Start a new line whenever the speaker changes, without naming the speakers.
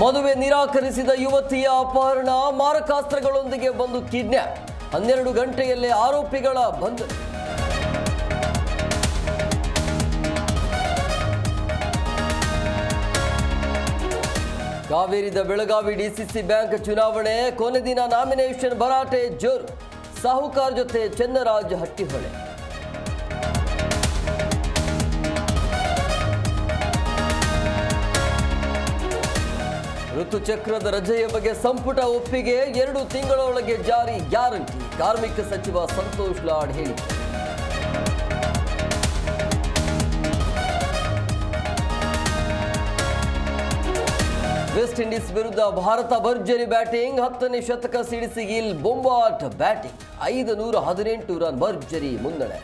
ಮದುವೆ ನಿರಾಕರಿಸಿದ ಯುವತಿಯ ಅಪಹರಣ, ಮಾರಕಾಸ್ತ್ರಗಳೊಂದಿಗೆ ಬಂದು ಕಿಡ್ನ್ಯಾಪ್ ಹನ್ನೆರಡು ಗಂಟೆಯಲ್ಲೇ ಆರೋಪಿಗಳ ಬಂಧನ ಕಾವೇರಿದ ಬೆಳಗಾವಿ ಡಿಸಿಸಿ ಬ್ಯಾಂಕ್ ಚುನಾವಣೆ, ಕೊನೆ ದಿನ ನಾಮಿನೇಷನ್ ಭರಾಟೆ, ಜೋರ್. ಸಾಹುಕಾರ್ ಜೊತೆ ಚೆನ್ನರಾಜ್ ಹಟ್ಟಿಹೊಳೆ ಋತುಚಕ್ರದ ರಜೆಯ ಬಗ್ಗೆ ಸಂಪುಟ ಒಪ್ಪಿಗೆ ಎರಡು ತಿಂಗಳೊಳಗೆ ಜಾರಿ ಗ್ಯಾರಂಟಿ. ಕಾರ್ಮಿಕ ಸಚಿವ ಸಂತೋಷ್ ಲಾಡ್ ಹೇಳಿ ವೆಸ್ಟ್ ಇಂಡೀಸ್ ವಿರುದ್ಧ ಭಾರತ ಭರ್ಜರಿ ಬ್ಯಾಟಿಂಗ್. ಹತ್ತನೇ ಶತಕ ಸಿಡಿಸಿ ಗಿಲ್ ಬೊಂಬಾಟ್ ಬ್ಯಾಟಿಂಗ್. ಐದು ನೂರ ಹದಿನೆಂಟು ರನ್ ಭರ್ಜರಿ ಮುನ್ನಡೆ.